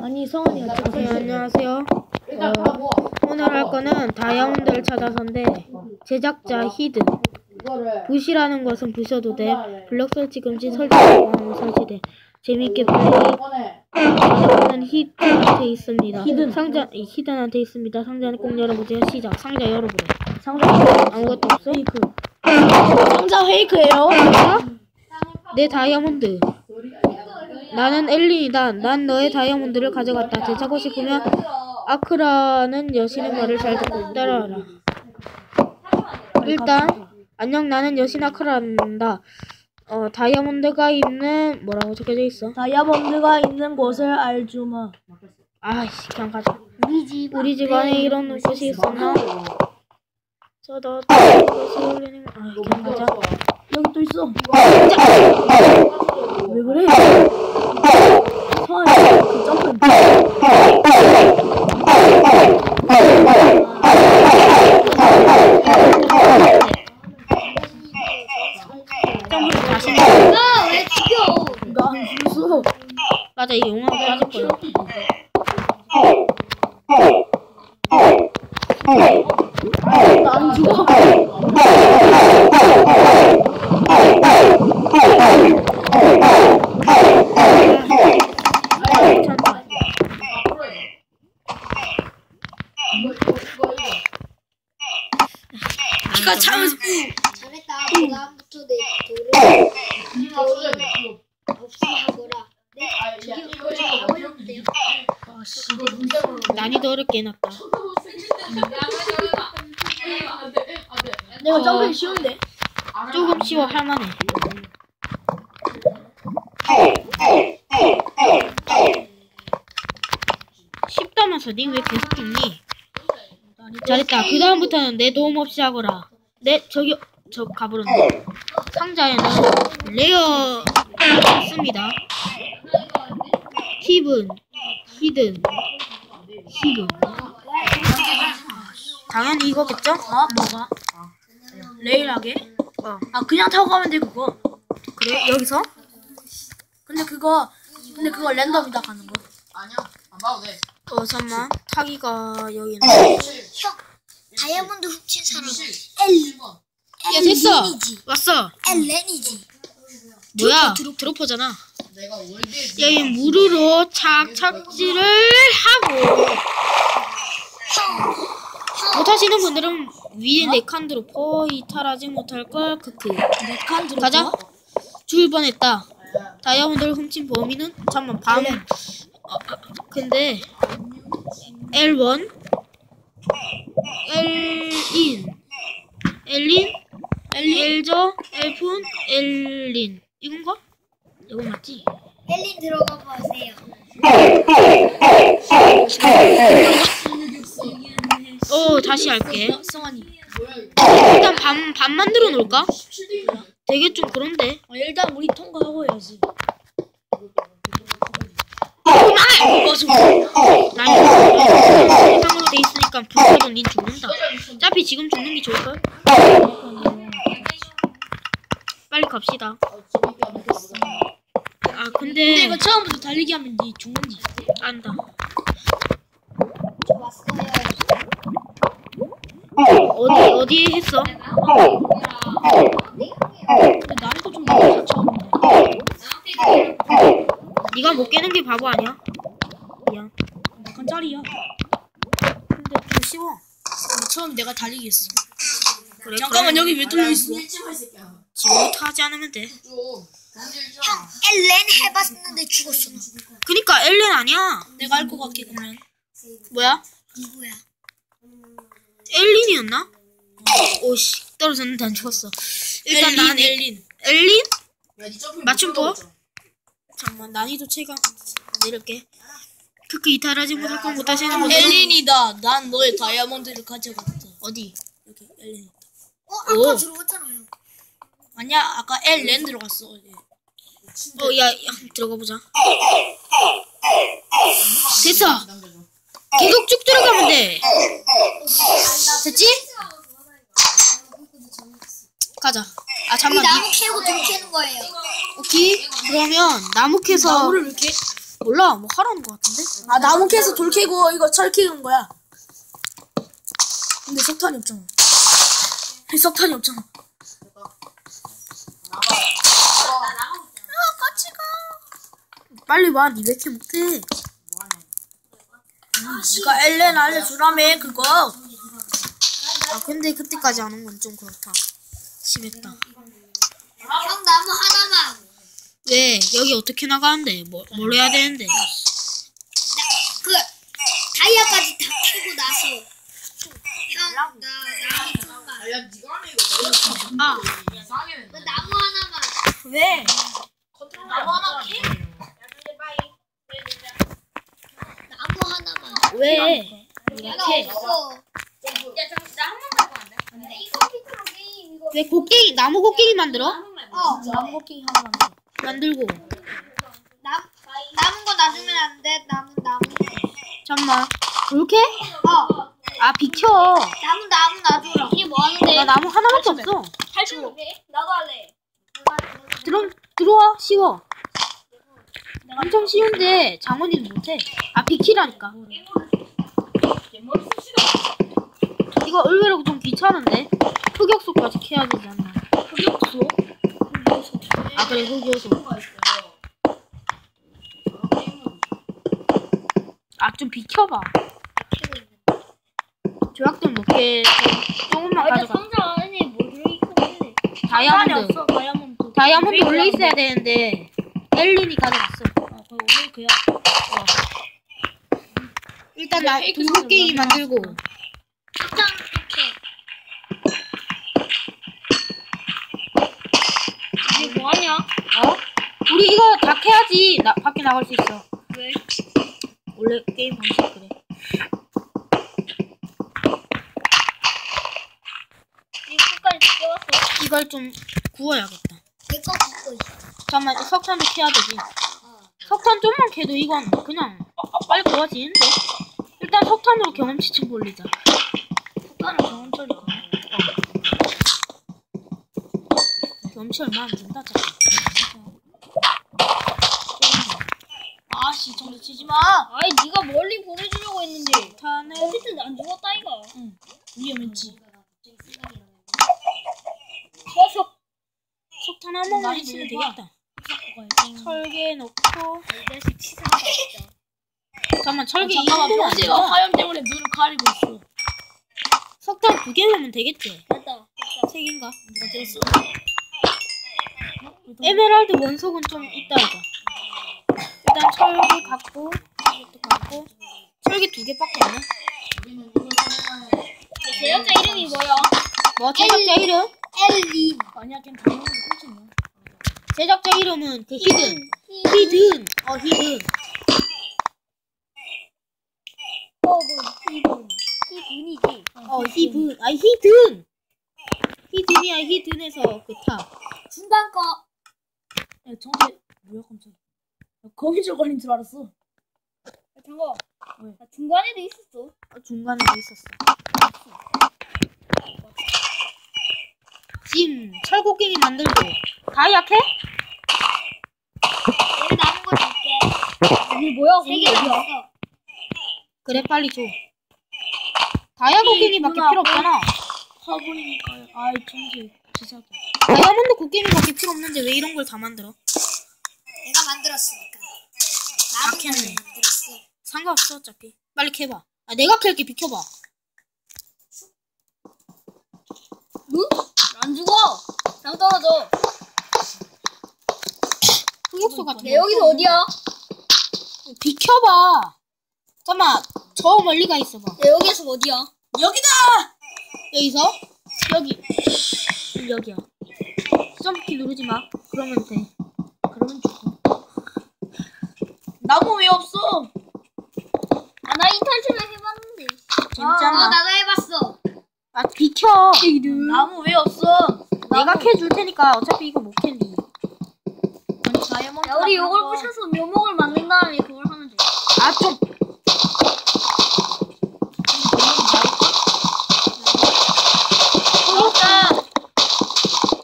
아니 성원이가 찍었어. 네, 안녕하세요. 모아. 오늘 할 거는 다이아몬드를 찾아서인데 제작자 히든. 이거를 부시라는 것은 부셔도 돼. 블럭 설치 금지 설치하면 설치돼. 재밌게 플레이. 저는 히든한테 있습니다. 히든. 상자 이 히든한테 있습니다. 상자는 꼭 열어보세요. 시작. 상자 열어보래. 상자 아무것도 없어? 페이크. 상자 페이크예요. 내 다이아몬드 나는 엘린이다 난 너의 다이아몬드를 가져갔다 되찾고 싶으면 아크라는 여신의 말을 잘 듣고 따라하라 일단 안녕 나는 여신 아크라란다 어 다이아몬드가 있는 뭐라고 적혀져 있어 다이아몬드가 있는 곳을 알주마. 아이씨 그냥 가자 우리 집. 우리 집 안에 이런 곳이 있었나 저도 올리는 아 그냥 가자 여기 또 있어. 왜 그래? Oh. 다음부터 내 돌을 없애하거라. 네, 저기 어려운데요? 난이도 어렵게 해놨다. 내가 점프 쉬운데. 조금 쉬워 할만해 쉽다면서 니왜 계속 죽니? 잘했다. 그 다음부터는 내 도움 없이 하거라. 네 저기 저 가버렸네 상자에는 레어 있습니다 힙은 히든 히든 당연히 이거겠죠? 어? 뭐가? 레일하게? 어 아 그냥 타고 가면 돼 그거. 그래 여기서? 근데 그거 근데 그거 랜덤이다 가는 거. 아니야. 안 봐도 돼. 어 잠만 타기가 여기는 형, 다이아몬드 훔친 사람 엘, 야 됐어. 엘렌이지. 왔어. 엘렌이지. 뭐야? 드로퍼잖아. 내가 월드에 여기 무르로 착 착지를 하고. 못하시는 분들은 위에 네칸 드로퍼 이탈하지 못할 걸 크크. 네칸 들어. 가자. 죽을 뻔했다. 다이아몬드를 훔친 범인은 잠만 밤. 어, 어, 근데 L1 L인 엘린 엘저 엘푼 엘린 이건가? 이거 맞지? 엘린 들어가 보세요. 어 다시 할게. 일단 반, 반 만들어 놓을까? 되게 좀 그런데 어, 일단 우리 통과하고 해야지. 그만해! 어, 저나 이거 세상으로 돼 있으니까 불켜도 닌 죽는다 어차피 지금 죽는 게 좋을걸? 빨리 갑시다 아 근데 근데 이거 처음부터 달리기 하면 니 죽는지. 안다. 어디 어디에 했어? 근데 난이도 좀 처음인데. 네가 못 깨는 게 바보 아니야? 미안 약간 짤이야. 근데 좀 쉬워 근데 처음 내가 달리기 했어. 그래 잠깐만 여기 왜 뚫려 있어? 지금부터 하지 않으면 돼 형, 엘렌 해봤는데 죽었어. 나. 그니까 엘렌 아니야 내가 알 것 같게 그러면. 뭐야? 누구야? 엘린이었나? 오씨 떨어졌는데 안 죽었어 일단 엘린, 난 엘- 엘린. 엘린? 맞춤법? 잠깐만 난이도 체감 내릴게 크크 이탈하지 못할 건 못하시는 분들 엘린이다. 난 너의 다이아몬드를 가져갔다. 어디? 여기 엘린. 어, 아까 오. 들어갔잖아요. 아니야 아까 엘렌 들어갔어. 어제. 어야 야, 들어가 보자 됐어 계속 쭉 들어가면 돼 됐지? 가자 아이 잠만 나무 캐고 등 캐는 거예요. 오케이 그러면 나무 캐서 나무를 이렇게 몰라 뭐 하라는 것 같은데? 아 나무 캐서 돌 캐고 이거 철 캐는 거야. 근데 석탄이 없잖아. 석탄이 없잖아. 아 같이 가. 빨리 와. 니왜 이렇게 못해? 니가 엘렌 알려주라며 그거. 아 근데 그때까지 안 온 건 좀 그렇다 심했다 형 나무 하나만. 왜 여기 어떻게 나가는데 뭐, 뭘 해야 되는데 나, 그 다이아까지 다 캐고 나서 형 나 나무 좀만. 야, 니가 하면 이거 아 그 나무 하나만. 왜? 나무 하나 캐? 나무 하나만. 왜? 내가 없어. 왜 곡괭이 나무 곡괭이 만들어? 어. 나무 곡괭이 하나 만들어. 만들고 남 남은 거 놔주면 안 돼. 남은 나무. 잠만 그렇게? 어. 아 비켜. 나무 나무 놔줘라. 이게 뭐 하는데? 나 나무 하나밖에 없어. 할줄 나도 할래. 들어 들어와 쉬워. 엄청 쉬운데 장원이는 못해. 아 비키라니까. 이거 의외로 좀 귀찮은데? 흑역소까지 캐야 되지 않나? 흑역소? 아 그래 흑요소 아 좀 비켜봐 조약돈 몇개 조금만 가져가 상자 안에 뭐 들어있는데? 다이아몬드 다이아몬드. 다이아몬드 원래 있어야 되는데 엘린이 가져갔어 아, 그거 오늘 그야. 일단 나 돌고갱이 만들고 짱 이렇게. 이게 뭐 하냐? 어? 우리 이거 다 캐야지 나 밖에 나갈 수 있어 왜? 원래 게임 방식 그래 이 끝까지 깨웠어. 이걸 좀 구워야겠다 내거 갖고 있어. 잠깐만 석탄도 캐야 되지 석탄 좀만 캐도 이건 그냥 빨리 구워지는데 일단 석탄으로 경험치 좀 올리자 국가는 경험처리가. 경험치 얼마 안 준다 자 아씨 정도 치지 마. 아이 네가 멀리 보내주려고 했는데. 석탄을 어쨌든 안 죽었다 이가. 위험했지. 좋았어. 석탄 한 번만 있으면 되겠다 철개 넣고 다시 치사하다 진짜. 잠깐만 철개 잠깐만 이거 병재가 화염 때문에 눈을 가리고 있어. 석탄 두 개면 되겠지 됐다. 세 개인가 누가 됐어? 에메랄드 원석은 좀 있다 이거 일단 철개 갖고 이것도 갖고 철개 두 개밖에 없네 제작자 이름이 뭐야? 뭐 제작자 이름? 엘리. 아니야, 걔 당연히 꼴찌냐. 제작자 이름은 그 히든 히든 어 히든 허브 히든. 히든이지. 어 히든 아 히든 히든이야 히든에서 그 타 중간 거. 야, 정재, 뭐야, 깜짝이야. 야, 거미줄 걸린 줄 알았어. 야, 잠깐. 왜? 나 중간에도 있었어. 어, 중간에도 있었어 찜 철곡갱이 만들고 다 약해? 여기 남은 거 줄게. 이게 뭐야? 세개 남았어. 그래 빨리 줘 다이아곡갱이밖에 필요 없잖아 화분이니까요. 아이, 정재, 기사다. 다이아몬드 곡괭이밖에 필요 없는데 왜 이런 걸 다 만들어? 내가 만들었으니까. 다 만들었어. 상관없어 어차피 빨리 캐봐 아 내가 캘게 비켜봐 안 죽어. 장 떨어져. 흑역소 같은 내 여기서 어디야? 비켜봐 잠깐만 저 멀리 가 있어봐 내 여기에서 어디야? 여기다! 여기서 여기 음, 여기야 점프키 누르지 마 그러면 돼 그러면 죽어 나무 왜 없어? 아, 나이 탈출을 해봤는데. 아, 나도 해봤어. 아 비켜 나무 왜 없어? 내가 캐 줄 테니까 어차피 이거 못 캔디 아니, 다이아몬드. 야, 우리 이걸 부셔서 묘목을 만든 다음에 그걸 하면 돼. 아좀 부셨다!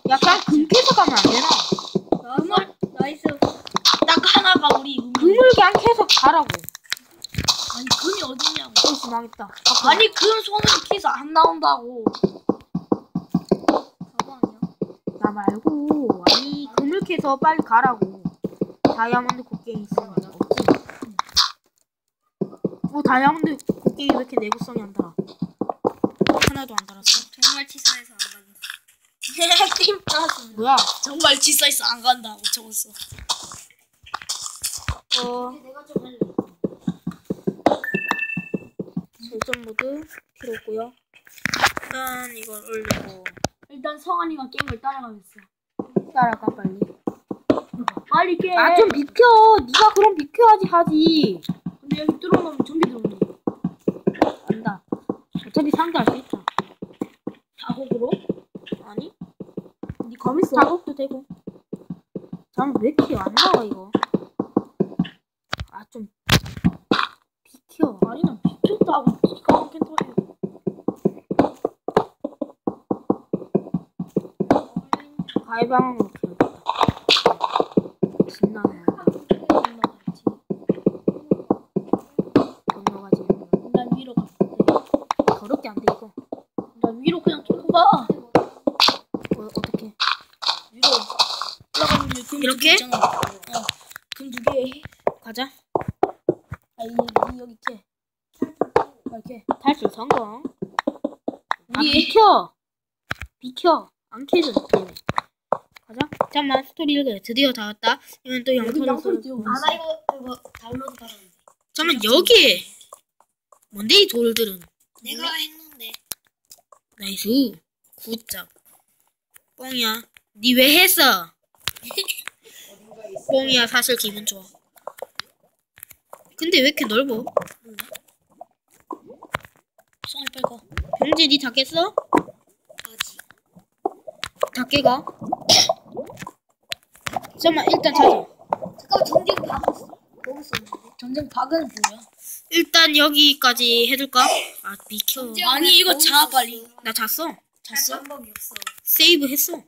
약간 금 캐서 가면 안 되나? 정말 나이스. 딱 하나가 우리 음. 그물게 안 캐서 가라고. 아니 금이 어딨냐고. 어이씨 망했다. 아니 금 손으로 키서 안 나온다고. 바보 아니야? 나 말고 아니 금을 캐서 빨리 가라고. 다이아몬드 곡괭이 있으면 없지. 어 다이아몬드 곡괭이 왜 이렇게 내구성이 안 달아? 하나도 안 달았어. 정말 치사해서 안 간다. 팀 나왔습니다. 뭐야? 정말 지사에서 안 간다고 적었어. 어 내가 좀 할래. 설정 모드 필요 없고요. 일단 이걸 올리고 일단 성환이가 게임을 따라가겠어. 따라가 빨리. 빨리 깨. 아좀 비켜. 네가 그럼 비켜야지 하지. 근데 여기 뚫어놓으면 좀비 들어오네. 안다. 어차피 상대할 수 있다. 자곡으로? 아니? 니검 있어? 작업도 되고. 잠깐 왜 이렇게 안 나와 이거? 아좀 비켜. 아니 난 비켰다고. 기가 막힌 소리야. 가위방으로 키워야겠다. 신나네. 건너가야지. 건너가지. 난 위로 가. 더럽게 안 돼 이거. 난 위로 그냥 뚫고 가. 어, 어떻게? 위로 올라가면 이제 금두 이렇게? 개 있잖아. 어. 금두 개. 가자. 아, 이, 이 여기 캐. 이렇게. 탈출 성공. 아 비켜. 비켜. 안. 얘네. 가자. 잠깐만 스토리 읽어요. 드디어 다 왔다. 이건 또 여기 영토를. 뛰어오고 아. 나 이거, 이거 다운로드 받았는데. 잠깐만 여기에. 뭔데 이 돌들은? 내가 했는데. 나이스. 굿잡. 뻥이야. 니 왜 했어? 뻥이야 사실 기분 좋아. 근데 왜 이렇게 넓어? 성 환이 빨리 가. 형제 니다 깼어? 아직. 다 깨가? 잠깐만 일단 찾아. 잠깐만, 정직 받았어. 거기 있었는데. 전쟁 박은 뭐야? 일단 여기까지 해둘까? 아 비켜. 아니 이거 자 빨리. 나 잤어. 할 잤어? 방법이 없어. 세이브 했어.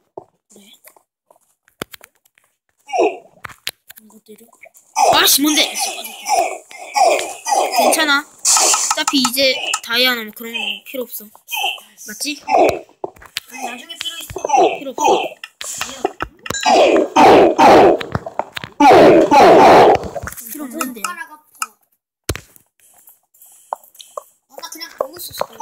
이것들이. 아씨 뭔데? 괜찮아. 어차피 이제 다이아나 뭐 그런 거 필요 없어. 맞지? 아니, 나중에 필요 있어. 필요 없어. 필요 없는데. 손가락 그냥 거기 있었어. 괜